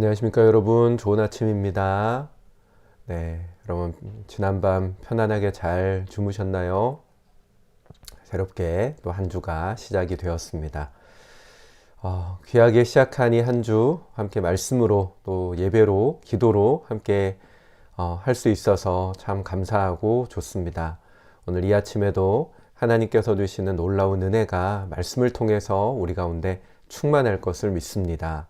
안녕하십니까 여러분. 좋은 아침입니다. 네 여러분 지난밤 편안하게 잘 주무셨나요? 새롭게 또 한 주가 시작이 되었습니다. 어, 귀하게 시작한 이한주 함께 말씀으로 또 예배로 기도로 함께 어, 할 수 있어서 참 감사하고 좋습니다. 오늘 이 아침에도 하나님께서 주시는 놀라운 은혜가 말씀을 통해서 우리 가운데 충만할 것을 믿습니다.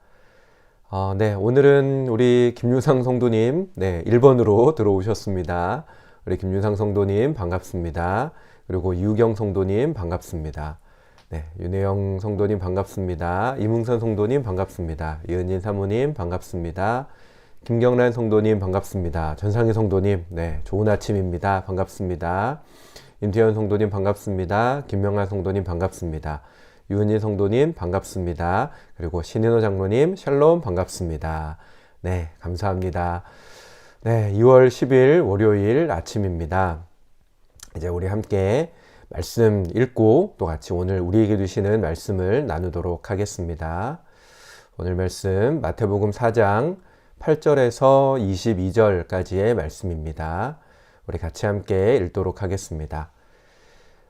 어, 네, 오늘은 우리 김유상 성도님, 네, 1번으로 들어오셨습니다. 우리 김유상 성도님 반갑습니다. 그리고 유경 성도님 반갑습니다. 네, 윤혜영 성도님 반갑습니다. 이문선 성도님 반갑습니다. 이은진 사모님 반갑습니다. 김경란 성도님 반갑습니다. 전상희 성도님, 네, 좋은 아침입니다. 반갑습니다. 임태현 성도님 반갑습니다. 김명환 성도님 반갑습니다. 유은희 성도님 반갑습니다. 그리고 신인호 장로님 샬롬 반갑습니다. 네, 감사합니다. 네, 2월 10일 월요일 아침입니다. 이제 우리 함께 말씀 읽고 또 같이 오늘 우리에게 주시는 말씀을 나누도록 하겠습니다. 오늘 말씀 마태복음 4장 8절에서 22절까지의 말씀입니다. 우리 같이 함께 읽도록 하겠습니다.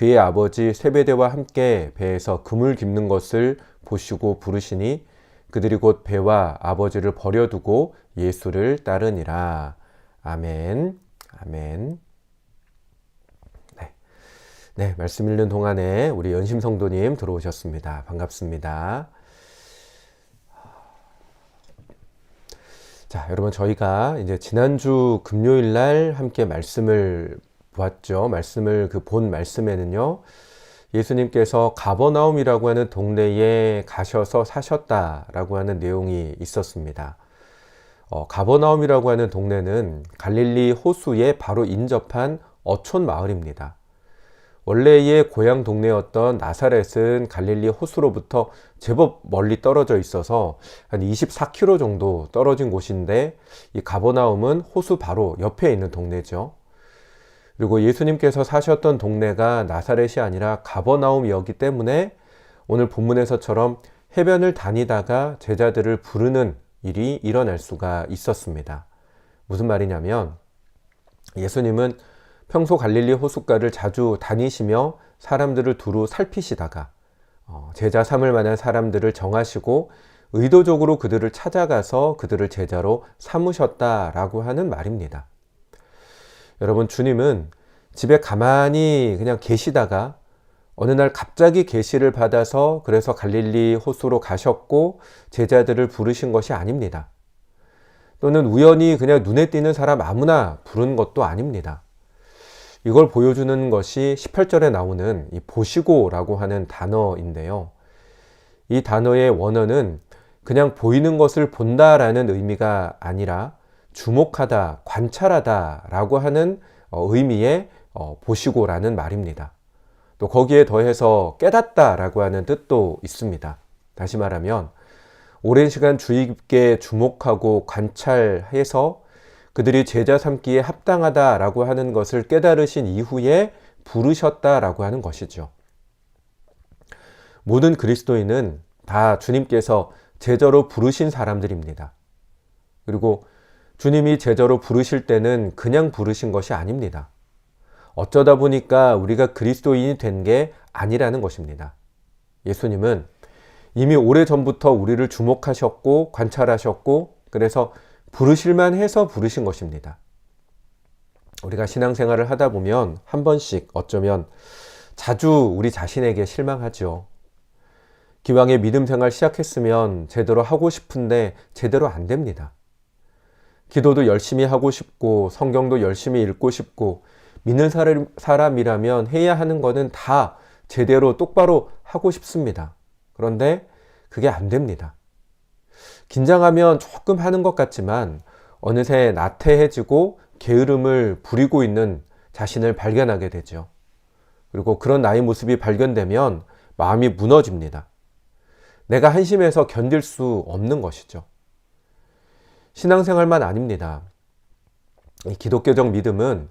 그의 아버지 세베대와 함께 배에서 금을 깁는 것을 보시고 부르시니 그들이 곧 배와 아버지를 버려두고 예수를 따르니라. 아멘. 아멘. 네. 네, 말씀 읽는 동안에 우리 연심 성도님 들어오셨습니다. 반갑습니다. 자, 여러분 저희가 이제 지난주 금요일 날 함께 말씀을 보았죠. 말씀을 그 본 말씀에는요. 예수님께서 가버나움이라고 하는 동네에 가셔서 사셨다라고 하는 내용이 있었습니다. 어, 가버나움이라고 하는 동네는 갈릴리 호수에 바로 인접한 어촌 마을입니다. 원래의 고향 동네였던 나사렛은 갈릴리 호수로부터 제법 멀리 떨어져 있어서 한 24km 정도 떨어진 곳인데 이 가버나움은 호수 바로 옆에 있는 동네죠. 그리고 예수님께서 사셨던 동네가 나사렛이 아니라 가버나움이었기 때문에 오늘 본문에서처럼 해변을 다니다가 제자들을 부르는 일이 일어날 수가 있었습니다. 무슨 말이냐면 예수님은 평소 갈릴리 호숫가를 자주 다니시며 사람들을 두루 살피시다가 어, 제자 삼을 만한 사람들을 정하시고 의도적으로 그들을 찾아가서 그들을 제자로 삼으셨다라고 하는 말입니다. 여러분, 주님은 집에 가만히 그냥 계시다가 어느 날 갑자기 계시를 받아서 그래서 갈릴리 호수로 가셨고 제자들을 부르신 것이 아닙니다. 또는 우연히 그냥 눈에 띄는 사람 아무나 부른 것도 아닙니다. 이걸 보여주는 것이 18절에 나오는 이 보시고라고 하는 단어인데요. 이 단어의 원어는 그냥 보이는 것을 본다라는 의미가 아니라 주목하다, 관찰하다 라고 하는 어, 의미의 어, 보시고라는 말입니다. 또 거기에 더해서 깨닫다 라고 하는 뜻도 있습니다. 다시 말하면 오랜 시간 주의 깊게 주목하고 관찰해서 그들이 제자 삼기에 합당하다 라고 하는 것을 깨달으신 이후에 부르셨다 라고 하는 것이죠. 모든 그리스도인은 다 주님께서 제자로 부르신 사람들입니다. 그리고 주님이 제자로 부르실 때는 그냥 부르신 것이 아닙니다. 어쩌다 보니까 우리가 그리스도인이 된 게 아니라는 것입니다. 예수님은 이미 오래 전부터 우리를 주목하셨고 관찰하셨고 그래서 부르실만 해서 부르신 것입니다. 우리가 신앙생활을 하다 보면 한 번씩 어쩌면 자주 우리 자신에게 실망하죠. 기왕에 믿음 생활 시작했으면 제대로 하고 싶은데 제대로 안 됩니다. 기도도 열심히 하고 싶고 성경도 열심히 읽고 싶고 믿는 사람이라면 해야 하는 것은 다 제대로 똑바로 하고 싶습니다. 그런데 그게 안 됩니다. 긴장하면 조금 하는 것 같지만 어느새 나태해지고 게으름을 부리고 있는 자신을 발견하게 되죠. 그리고 그런 나의 모습이 발견되면 마음이 무너집니다. 내가 한심해서 견딜 수 없는 것이죠. 신앙생활만 아닙니다. 이 기독교적 믿음은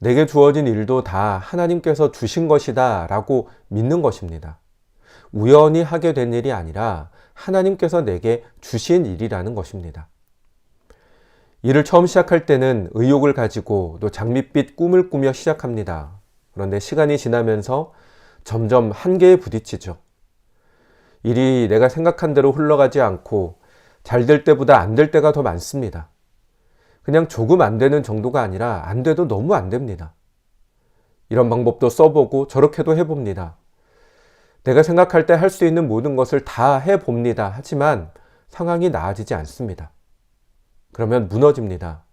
내게 주어진 일도 다 하나님께서 주신 것이다 라고 믿는 것입니다. 우연히 하게 된 일이 아니라 하나님께서 내게 주신 일이라는 것입니다. 일을 처음 시작할 때는 의욕을 가지고 또 장밋빛 꿈을 꾸며 시작합니다. 그런데 시간이 지나면서 점점 한계에 부딪히죠. 일이 내가 생각한 대로 흘러가지 않고 잘 될 때보다 안 될 때가 더 많습니다. 그냥 조금 안 되는 정도가 아니라 안 돼도 너무 안 됩니다. 이런 방법도 써보고 저렇게도 해봅니다. 내가 생각할 때 할 수 있는 모든 것을 다 해봅니다. 하지만 상황이 나아지지 않습니다. 그러면 무너집니다.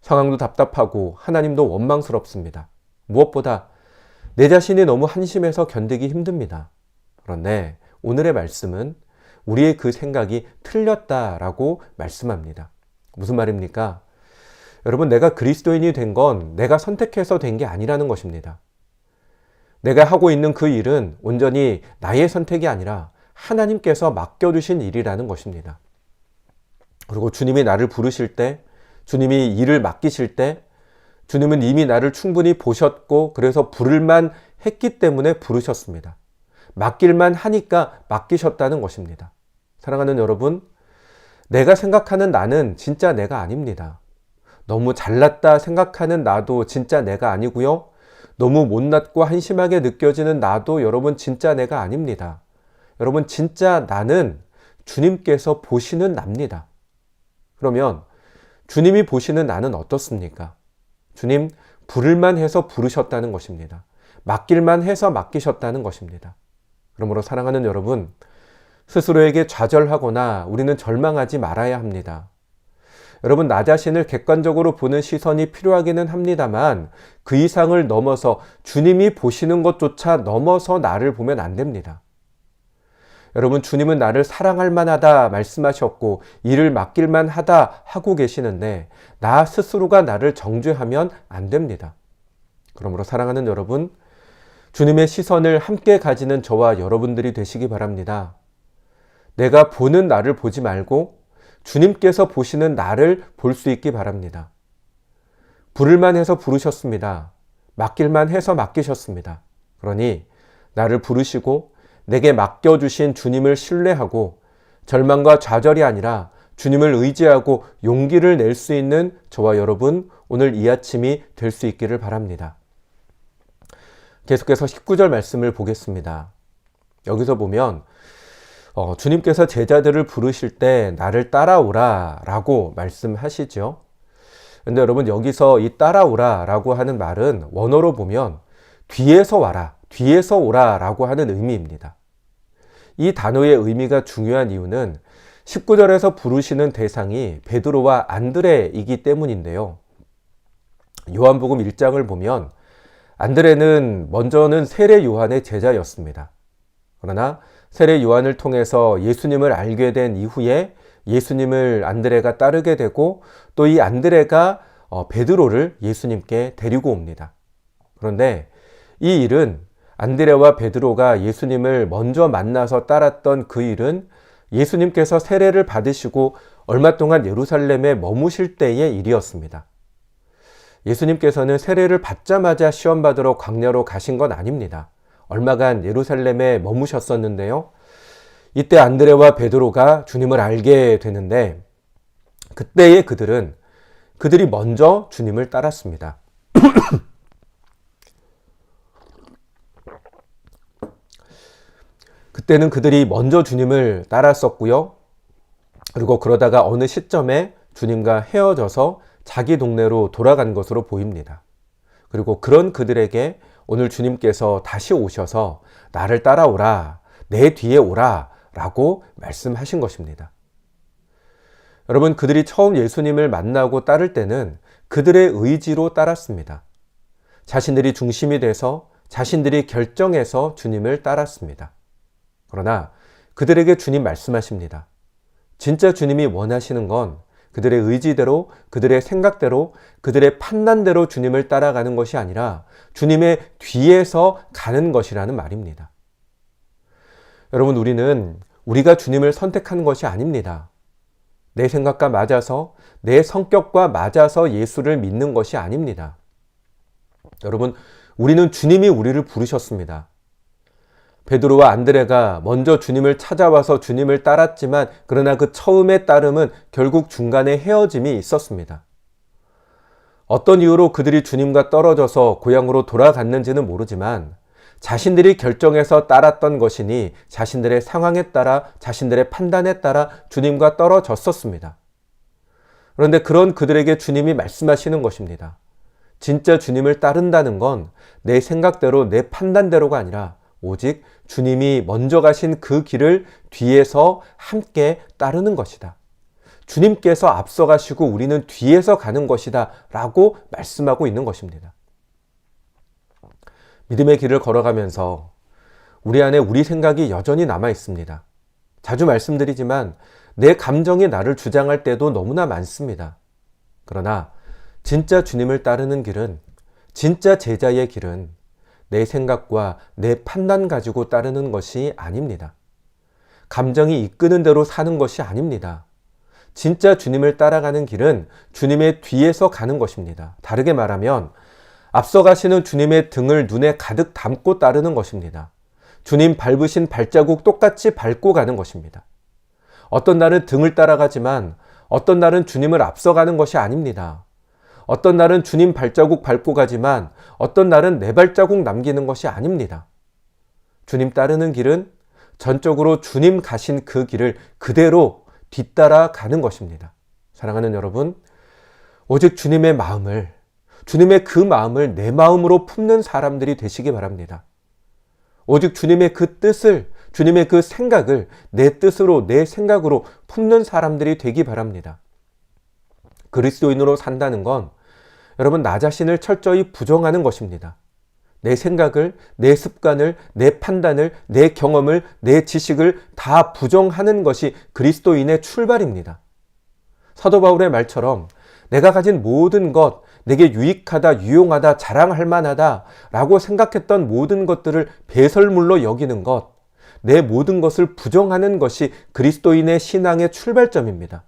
상황도 답답하고 하나님도 원망스럽습니다. 무엇보다 내 자신이 너무 한심해서 견디기 힘듭니다. 그런데 오늘의 말씀은 우리의 그 생각이 틀렸다라고 말씀합니다. 무슨 말입니까? 여러분, 내가 그리스도인이 된 건 내가 선택해서 된 게 아니라는 것입니다. 내가 하고 있는 그 일은 온전히 나의 선택이 아니라 하나님께서 맡겨주신 일이라는 것입니다. 그리고 주님이 나를 부르실 때, 주님이 일을 맡기실 때, 주님은 이미 나를 충분히 보셨고, 그래서 부를만 했기 때문에 부르셨습니다. 맡길만 하니까 맡기셨다는 것입니다. 사랑하는 여러분, 내가 생각하는 나는 진짜 내가 아닙니다. 너무 잘났다 생각하는 나도 진짜 내가 아니고요. 너무 못났고 한심하게 느껴지는 나도 여러분 진짜 내가 아닙니다. 여러분 진짜 나는 주님께서 보시는 납니다. 그러면 주님이 보시는 나는 어떻습니까? 주님 부를만 해서 부르셨다는 것입니다. 맡길만 해서 맡기셨다는 것입니다. 그러므로 사랑하는 여러분, 스스로에게 좌절하거나 우리는 절망하지 말아야 합니다. 여러분, 나 자신을 객관적으로 보는 시선이 필요하기는 합니다만 그 이상을 넘어서 주님이 보시는 것조차 넘어서 나를 보면 안 됩니다. 여러분, 주님은 나를 사랑할 만하다 말씀하셨고 일을 맡길 만하다 하고 계시는데 나 스스로가 나를 정죄하면 안 됩니다. 그러므로 사랑하는 여러분, 주님의 시선을 함께 가지는 저와 여러분들이 되시기 바랍니다. 내가 보는 나를 보지 말고 주님께서 보시는 나를 볼 수 있기 바랍니다. 부를만 해서 부르셨습니다. 맡길만 해서 맡기셨습니다. 그러니 나를 부르시고 내게 맡겨주신 주님을 신뢰하고 절망과 좌절이 아니라 주님을 의지하고 용기를 낼 수 있는 저와 여러분 오늘 이 아침이 될 수 있기를 바랍니다. 계속해서 19절 말씀을 보겠습니다. 여기서 보면 어, 주님께서 제자들을 부르실 때 나를 따라오라 라고 말씀하시죠. 근데 여러분 여기서 이 따라오라 라고 하는 말은 원어로 보면 뒤에서 와라, 뒤에서 오라 라고 하는 의미입니다. 이 단어의 의미가 중요한 이유는 19절에서 부르시는 대상이 베드로와 안드레이기 때문인데요. 요한복음 1장을 보면 안드레는 먼저는 세례 요한의 제자였습니다. 그러나 세례 요한을 통해서 예수님을 알게 된 이후에 예수님을 안드레가 따르게 되고 또 이 안드레가 어, 베드로를 예수님께 데리고 옵니다. 그런데 이 일은 안드레와 베드로가 예수님을 먼저 만나서 따랐던 그 일은 예수님께서 세례를 받으시고 얼마 동안 예루살렘에 머무실 때의 일이었습니다. 예수님께서는 세례를 받자마자 시험 받으러 광야로 가신 건 아닙니다. 얼마간 예루살렘에 머무셨었는데요. 이때 안드레와 베드로가 주님을 알게 되는데 그때의 그들은 그들이 먼저 주님을 따랐습니다. 그때는 그들이 먼저 주님을 따랐었고요. 그리고 그러다가 어느 시점에 주님과 헤어져서 자기 동네로 돌아간 것으로 보입니다. 그리고 그런 그들에게 오늘 주님께서 다시 오셔서 나를 따라오라, 내 뒤에 오라 라고 말씀하신 것입니다. 여러분, 그들이 처음 예수님을 만나고 따를 때는 그들의 의지로 따랐습니다. 자신들이 중심이 돼서 자신들이 결정해서 주님을 따랐습니다. 그러나 그들에게 주님 말씀하십니다. 진짜 주님이 원하시는 건 그들의 의지대로, 그들의 생각대로, 그들의 판단대로 주님을 따라가는 것이 아니라 주님의 뒤에서 가는 것이라는 말입니다. 여러분, 우리는 우리가 주님을 선택한 것이 아닙니다. 내 생각과 맞아서, 내 성격과 맞아서 예수를 믿는 것이 아닙니다. 여러분, 우리는 주님이 우리를 부르셨습니다. 베드로와 안드레가 먼저 주님을 찾아와서 주님을 따랐지만 그러나 그 처음의 따름은 결국 중간에 헤어짐이 있었습니다. 어떤 이유로 그들이 주님과 떨어져서 고향으로 돌아갔는지는 모르지만 자신들이 결정해서 따랐던 것이니 자신들의 상황에 따라 자신들의 판단에 따라 주님과 떨어졌었습니다. 그런데 그런 그들에게 주님이 말씀하시는 것입니다. 진짜 주님을 따른다는 건 내 생각대로 내 판단대로가 아니라 오직 주님이 먼저 가신 그 길을 뒤에서 함께 따르는 것이다. 주님께서 앞서 가시고 우리는 뒤에서 가는 것이다. 라고 말씀하고 있는 것입니다. 믿음의 길을 걸어가면서 우리 안에 우리 생각이 여전히 남아 있습니다. 자주 말씀드리지만 내 감정이 나를 주장할 때도 너무나 많습니다. 그러나 진짜 주님을 따르는 길은 진짜 제자의 길은 내 생각과 내 판단 가지고 따르는 것이 아닙니다. 감정이 이끄는 대로 사는 것이 아닙니다. 진짜 주님을 따라가는 길은 주님의 뒤에서 가는 것입니다. 다르게 말하면 앞서 가시는 주님의 등을 눈에 가득 담고 따르는 것입니다. 주님 밟으신 발자국 똑같이 밟고 가는 것입니다. 어떤 날은 등을 따라가지만 어떤 날은 주님을 앞서가는 것이 아닙니다. 어떤 날은 주님 발자국 밟고 가지만 어떤 날은 내 발자국 남기는 것이 아닙니다. 주님 따르는 길은 전적으로 주님 가신 그 길을 그대로 뒤따라 가는 것입니다. 사랑하는 여러분, 오직 주님의 마음을, 주님의 그 마음을 내 마음으로 품는 사람들이 되시기 바랍니다. 오직 주님의 그 뜻을, 주님의 그 생각을 내 뜻으로, 내 생각으로 품는 사람들이 되기 바랍니다. 그리스도인으로 산다는 건 여러분, 나 자신을 철저히 부정하는 것입니다. 내 생각을, 내 습관을, 내 판단을, 내 경험을, 내 지식을 다 부정하는 것이 그리스도인의 출발입니다. 사도 바울의 말처럼 내가 가진 모든 것, 내게 유익하다, 유용하다, 자랑할 만하다 라고 생각했던 모든 것들을 배설물로 여기는 것, 내 모든 것을 부정하는 것이 그리스도인의 신앙의 출발점입니다.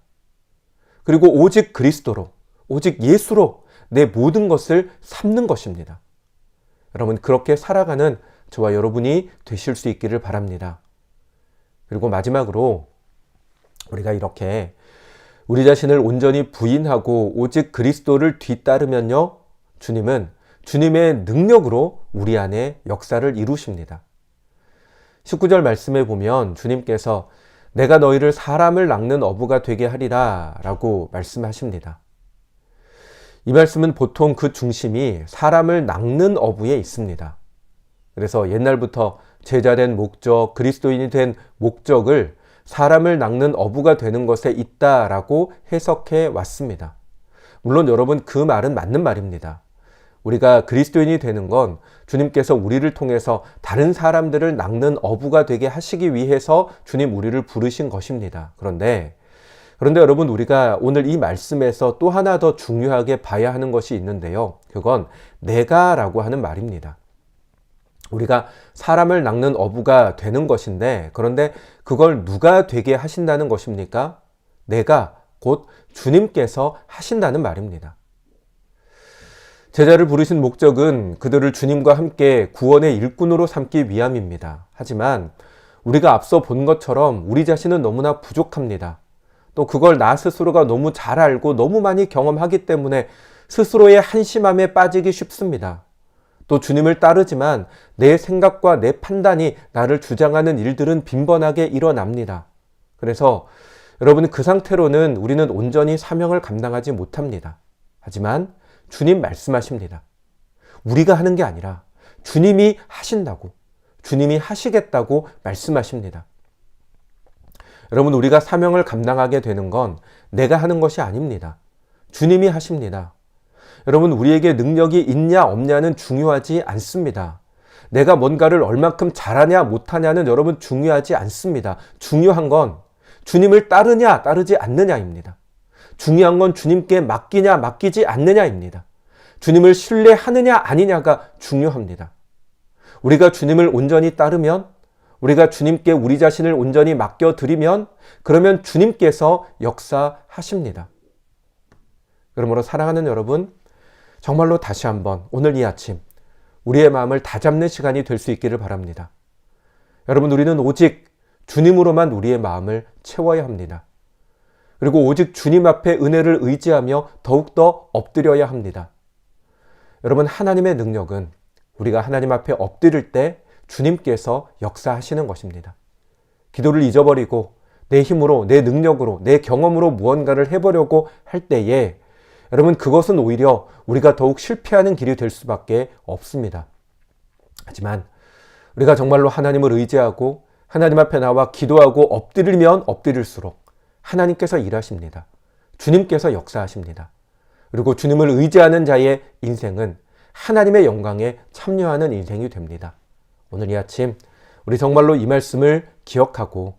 그리고 오직 그리스도로, 오직 예수로 내 모든 것을 삼는 것입니다. 여러분, 그렇게 살아가는 저와 여러분이 되실 수 있기를 바랍니다. 그리고 마지막으로 우리가 이렇게 우리 자신을 온전히 부인하고 오직 그리스도를 뒤따르면요, 주님은 주님의 능력으로 우리 안에 역사를 이루십니다. 19절 말씀에 보면 주님께서 내가 너희를 사람을 낚는 어부가 되게 하리라 라고 말씀하십니다. 이 말씀은 보통 그 중심이 사람을 낚는 어부에 있습니다. 그래서 옛날부터 제자된 목적, 그리스도인이 된 목적을 사람을 낚는 어부가 되는 것에 있다라고 해석해 왔습니다. 물론 여러분 그 말은 맞는 말입니다. 우리가 그리스도인이 되는 건 주님께서 우리를 통해서 다른 사람들을 낚는 어부가 되게 하시기 위해서 주님 우리를 부르신 것입니다. 그런데 그런데 여러분 우리가 오늘 이 말씀에서 또 하나 더 중요하게 봐야 하는 것이 있는데요. 그건 내가라고 하는 말입니다. 우리가 사람을 낚는 어부가 되는 것인데 그런데 그걸 누가 되게 하신다는 것입니까? 내가 곧 주님께서 하신다는 말입니다. 제자를 부르신 목적은 그들을 주님과 함께 구원의 일꾼으로 삼기 위함입니다. 하지만 우리가 앞서 본 것처럼 우리 자신은 너무나 부족합니다. 또 그걸 나 스스로가 너무 잘 알고 너무 많이 경험하기 때문에 스스로의 한심함에 빠지기 쉽습니다. 또 주님을 따르지만 내 생각과 내 판단이 나를 주장하는 일들은 빈번하게 일어납니다. 그래서 여러분 그 상태로는 우리는 온전히 사명을 감당하지 못합니다. 하지만 주님 말씀하십니다. 우리가 하는 게 아니라 주님이 하신다고, 주님이 하시겠다고 말씀하십니다. 여러분, 우리가 사명을 감당하게 되는 건 내가 하는 것이 아닙니다. 주님이 하십니다. 여러분, 우리에게 능력이 있냐, 없냐는 중요하지 않습니다. 내가 뭔가를 얼만큼 잘하냐, 못하냐는 여러분 중요하지 않습니다. 중요한 건 주님을 따르냐, 따르지 않느냐입니다. 중요한 건 주님께 맡기냐 맡기지 않느냐입니다. 주님을 신뢰하느냐 아니냐가 중요합니다. 우리가 주님을 온전히 따르면 우리가 주님께 우리 자신을 온전히 맡겨드리면 그러면 주님께서 역사하십니다. 그러므로 사랑하는 여러분, 정말로 다시 한번 오늘 이 아침 우리의 마음을 다잡는 시간이 될 수 있기를 바랍니다. 여러분, 우리는 오직 주님으로만 우리의 마음을 채워야 합니다. 그리고 오직 주님 앞에 은혜를 의지하며 더욱더 엎드려야 합니다. 여러분, 하나님의 능력은 우리가 하나님 앞에 엎드릴 때 주님께서 역사하시는 것입니다. 기도를 잊어버리고 내 힘으로, 내 능력으로, 내 경험으로 무언가를 해보려고 할 때에 여러분, 그것은 오히려 우리가 더욱 실패하는 길이 될 수밖에 없습니다. 하지만 우리가 정말로 하나님을 의지하고 하나님 앞에 나와 기도하고 엎드리면 엎드릴수록 하나님께서 일하십니다. 주님께서 역사하십니다. 그리고 주님을 의지하는 자의 인생은 하나님의 영광에 참여하는 인생이 됩니다. 오늘 이 아침 우리 정말로 이 말씀을 기억하고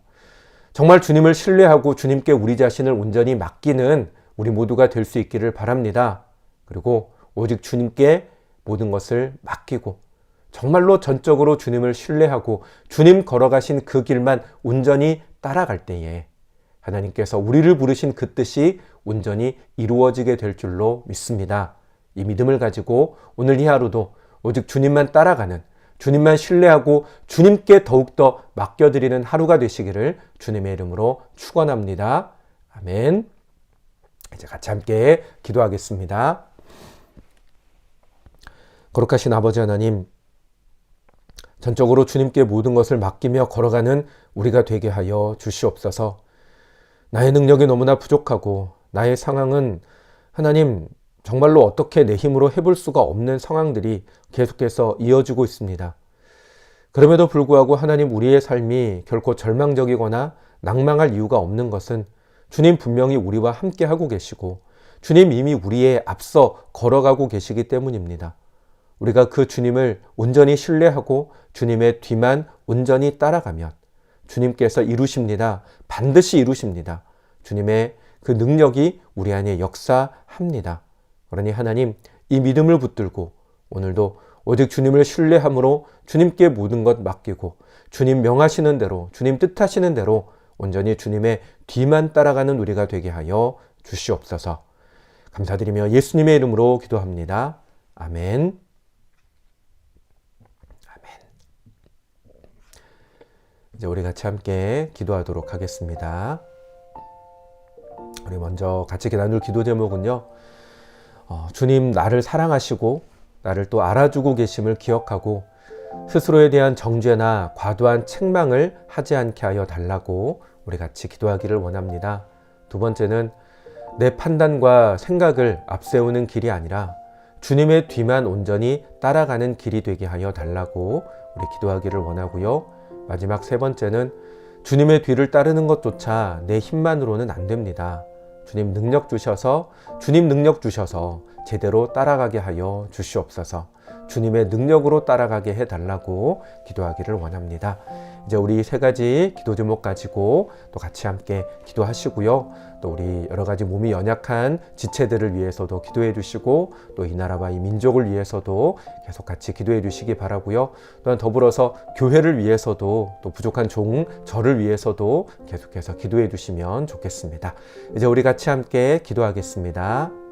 정말 주님을 신뢰하고 주님께 우리 자신을 온전히 맡기는 우리 모두가 될 수 있기를 바랍니다. 그리고 오직 주님께 모든 것을 맡기고 정말로 전적으로 주님을 신뢰하고 주님 걸어가신 그 길만 온전히 따라갈 때에 하나님께서 우리를 부르신 그 뜻이 온전히 이루어지게 될 줄로 믿습니다. 이 믿음을 가지고 오늘 이 하루도 오직 주님만 따라가는 주님만 신뢰하고 주님께 더욱더 맡겨드리는 하루가 되시기를 주님의 이름으로 축원합니다. 아멘. 이제 같이 함께 기도하겠습니다. 거룩하신 아버지 하나님, 전적으로 주님께 모든 것을 맡기며 걸어가는 우리가 되게 하여 주시옵소서. 나의 능력이 너무나 부족하고 나의 상황은 하나님 정말로 어떻게 내 힘으로 해볼 수가 없는 상황들이 계속해서 이어지고 있습니다. 그럼에도 불구하고 하나님 우리의 삶이 결코 절망적이거나 낭망할 이유가 없는 것은 주님 분명히 우리와 함께 하고 계시고 주님 이미 우리의 앞서 걸어가고 계시기 때문입니다. 우리가 그 주님을 온전히 신뢰하고 주님의 뒤만 온전히 따라가면 주님께서 이루십니다. 반드시 이루십니다. 주님의 그 능력이 우리 안에 역사합니다. 그러니 하나님 이 믿음을 붙들고 오늘도 오직 주님을 신뢰함으로 주님께 모든 것 맡기고 주님 명하시는 대로 주님 뜻하시는 대로 온전히 주님의 뒤만 따라가는 우리가 되게 하여 주시옵소서. 감사드리며 예수님의 이름으로 기도합니다. 아멘. 아멘. 이제 우리 같이 함께 기도하도록 하겠습니다. 우리 먼저 같이 나눌 기도 제목은요. 어, 주님 나를 사랑하시고 나를 또 알아주고 계심을 기억하고 스스로에 대한 정죄나 과도한 책망을 하지 않게 하여 달라고 우리 같이 기도하기를 원합니다. 두 번째는 내 판단과 생각을 앞세우는 길이 아니라 주님의 뒤만 온전히 따라가는 길이 되게 하여 달라고 우리 기도하기를 원하고요. 마지막 세 번째는 주님의 뒤를 따르는 것조차 내 힘만으로는 안 됩니다. 주님 능력 주셔서 주님 능력 주셔서 제대로 따라가게 하여 주시옵소서. 주님의 능력으로 따라가게 해 달라고 기도하기를 원합니다. 이제 우리 세 가지 기도 제목 가지고 또 같이 함께 기도하시고요. 또 우리 여러 가지 몸이 연약한 지체들을 위해서도 기도해 주시고 또 이 나라와 이 민족을 위해서도 계속 같이 기도해 주시기 바라고요. 또한 더불어서 교회를 위해서도 또 부족한 종 저를 위해서도 계속해서 기도해 주시면 좋겠습니다. 이제 우리 같이 함께 기도하겠습니다.